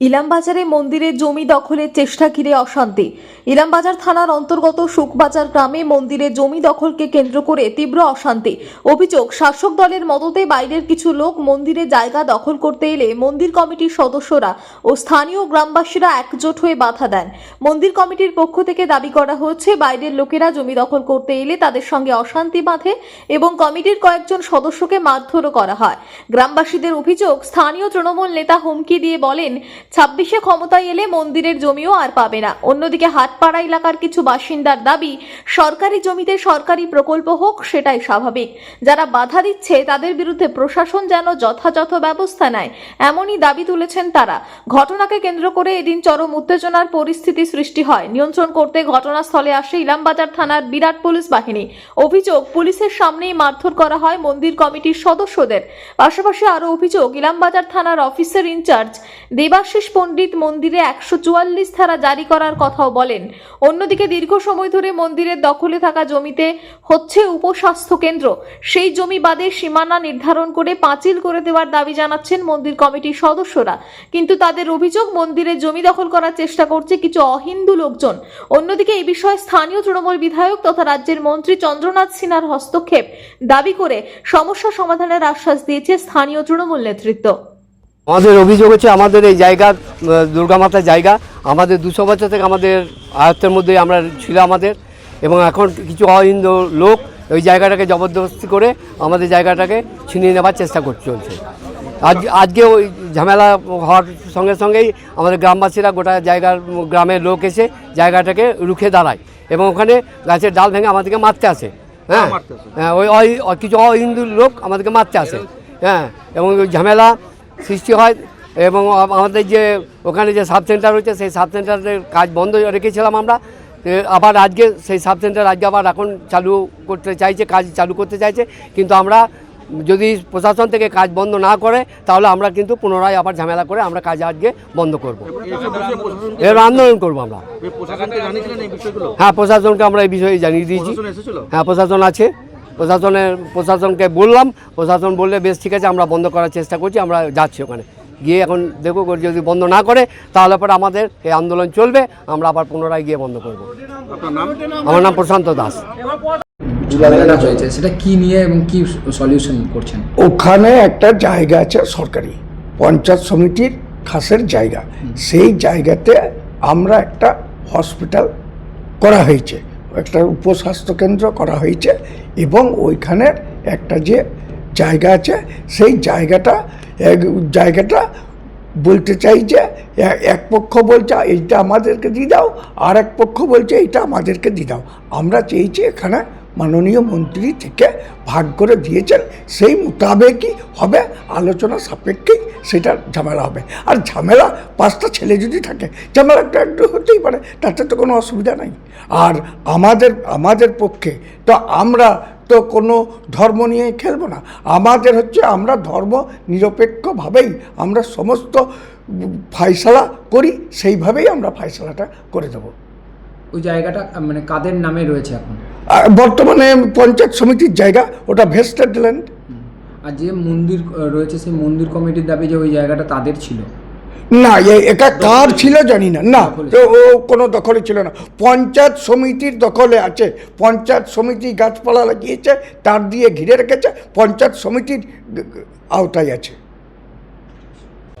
ইলামবাজারে মন্দিরের জমি দখলের চেষ্টা ঘিরে অশান্তি। ইলামবাজার থানার অন্তর্গত সুখবাজার গ্রামে মন্দিরের জমি দখলকে কেন্দ্র করে তীব্র অশান্তি। অভিযোগ, শাসক দলের মদতে বাইরের কিছু লোক মন্দিরে জায়গা দখল করতে এলে মন্দির কমিটির সদস্যরা ও স্থানীয় গ্রামবাসীরা একজোট হয়ে বাধা দেন। মন্দির কমিটির পক্ষ থেকে দাবি করা হচ্ছে, বাইরের লোকেরা জমি দখল করতে এলে তাদের সঙ্গে অশান্তি বাঁধে এবং কমিটির কয়েকজন সদস্যকে মারধরও করা হয়। গ্রামবাসীদের অভিযোগ, স্থানীয় তৃণমূল নেতা হুমকি দিয়ে বলেন ছাব্বিশে ক্ষমতায় এলে মন্দিরের জমিও আর পাবে না। অন্যদিকে হাটপাড়া এলাকার কিছু বাসিন্দার দাবি, সরকারি জমিতে সরকারি প্রকল্প হোক সেটাই স্বাভাবিক। যারা বাধা দিচ্ছে, তাদের বিরুদ্ধে প্রশাসন যেন যথাযথ ব্যবস্থা নেয়, এমনই দাবি তুলেছেন তারা। ঘটনাকে কেন্দ্র করে এদিন চরম উত্তেজনার পরিস্থিতি সৃষ্টি হয়। নিয়ন্ত্রণ করতে ঘটনাস্থলে আসে ইলামবাজার থানার বিরাট পুলিশ বাহিনী। অভিযোগ, পুলিশের সামনেই মারধর করা হয় মন্দির কমিটির সদস্যদের। পাশাপাশি আরও অভিযোগ, ইলামবাজার থানার অফিসার ইনচার্জ দেবাশিস পণ্ডিত মন্দিরে একশো চুয়াল্লিশ ধারা জারি করার কথাও বলেন। অন্যদিকে দীর্ঘ সময় ধরে মন্দিরের দখলে থাকা জমিতে হচ্ছে উপস্বাস্থ্য কেন্দ্র। সেই জমি বাদে সীমানা নির্ধারণ করে পাঁচিল করে দেওয়ার দাবি জানাচ্ছেন মন্দির কমিটির সদস্যরা। কিন্তু তাদের অভিযোগ, মন্দিরে জমি দখল করার চেষ্টা করছে কিছু অহিন্দু লোকজন। অন্যদিকে এই বিষয়ে স্থানীয় তৃণমূল বিধায়ক তথা রাজ্যের মন্ত্রী চন্দ্রনাথ সিনহার হস্তক্ষেপ দাবি করে সমস্যা সমাধানের আশ্বাস দিয়েছে স্থানীয় তৃণমূল নেতৃত্ব। আমাদের অভিযোগ হচ্ছে আমাদের এই জায়গা দুর্গামাতার জায়গা। আমাদের দুশো বছর থেকে আমাদের আয়ত্তের মধ্যে আমরা ছিল আমাদের এবং এখন কিছু অহিন্দু লোক ওই জায়গাটাকে জবরদস্তি করে আমাদের জায়গাটাকে ছিনিয়ে নেবার চেষ্টা করতে চলছে। আজ আজকে ওই ঝামেলা হওয়ার সঙ্গে সঙ্গেই আমাদের গ্রামবাসীরা গোটা জায়গার গ্রামের লোক এসে জায়গাটাকে রুখে দাঁড়ায় এবং ওখানে গাছের ডাল ভেঙে আমাদেরকে মারতে আসে। হ্যাঁ? হ্যাঁ ওই কিছু অহিন্দু লোক আমাদেরকে মারতে আসে। হ্যাঁ এবং ওই ঝামেলা সৃষ্টি হয় এবং আমাদের যে ওখানে যে সাব সেন্টার রয়েছে সেই সাব সেন্টারের কাজ বন্ধ রেখেছিলাম আমরা। আবার আজকে সেই সাব সেন্টার আজকে আবার এখন চালু করতে চাইছে কাজ চালু করতে চাইছে। কিন্তু আমরা যদি প্রশাসন থেকে কাজ বন্ধ না করে তাহলে আমরা কিন্তু পুনরায় আবার ঝামেলা করে আমরা কাজ আজকে বন্ধ করব। এর আন্দোলন করব আমরা। হ্যাঁ প্রশাসনকে আমরা এই বিষয়ে জানিয়ে দিয়েছি। হ্যাঁ প্রশাসন আছে। প্রশাসনের প্রশাসনকে বললাম প্রশাসন বললে বেশ ঠিক আছে আমরা বন্ধ করার চেষ্টা করছি আমরা যাচ্ছি ওখানে। গিয়ে এখন দেখো যদি বন্ধ না করে তাহলে পরে আমাদের এই আন্দোলন চলবে আমরা আবার পুনরায় গিয়ে বন্ধ করব। আপনার নাম? আমার নাম প্রশান্ত দাস। হয়েছে সেটা কি নিয়ে এবং কি সলিউশন করছেন? ওখানে একটা জায়গা আছে সরকারি পঞ্চায়েত সমিতির খাসের জায়গা। সেই জায়গাতে আমরা একটা হসপিটাল করা হয়েছে। একটা উপস্বাস্থ্য কেন্দ্র করা হয়েছে এবং ওইখানের একটা যে জায়গা আছে, সেই জায়গাটা এক- জায়গাটা বলতে চাই যে এক পক্ষ বলছে, এইটা আমাদেরকে দিয়ে দাও আর এক পক্ষ বলছে, এইটা আমাদেরকে দিয়ে দাও। আমরা চেয়েছি এখানে মাননীয় মন্ত্রী থেকে ভাগ করে দিয়েছেন, সেই মোতাবেকই হবে আলোচনা সাপেক্ষেই সেটা ঝামেলা হবে। আর ঝামেলা পাঁচটা ছেলে যদি থাকে ঝামেলাটা একটু হতেই পারে, তাতে তো কোনো অসুবিধা নাই। আর আমাদের আমাদের পক্ষে তো আমরা তো কোনো ধর্ম নিয়ে খেলব না। আমাদের হচ্ছে আমরা ধর্ম নিরপেক্ষভাবেই আমরা সমস্ত ফাইসলা করি, সেইভাবেই আমরা ফাইসলাটা করে দেবো। ওই জায়গাটা মানে কাদের নামে রয়েছে এখন? বর্তমানে পঞ্চায়েত সমিতির জায়গা ওটা ভেস্টেড ল্যান্ড আর যে মন্দির রয়েছে সেই মন্দির কমিটির দাবি যে ওই জায়গাটা তাদের ছিল? না এটা কার ছিল জানি না। না ও কোনো দখলে ছিল না। পঞ্চায়েত সমিতির দখলে আছে। পঞ্চায়েত সমিতি গাছপালা লাগিয়েছে তার দিয়ে ঘিরে রেখেছে। পঞ্চায়েত সমিতির আওতায় আছে।